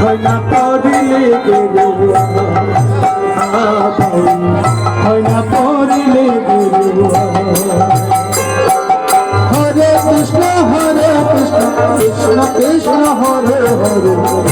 হয় না পড়িলে গেরুয়া হয় না পড়িলে গেরুয়া হরে কৃষ্ণ হরে কৃষ্ণ কৃষ্ণ কৃষ্ণ, হরে হরে।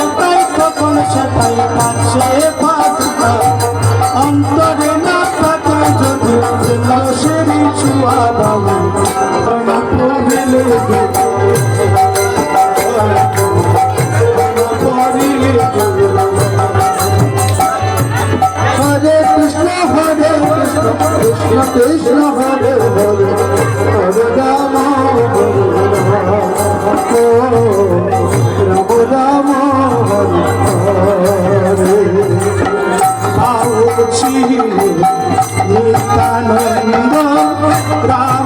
Allah.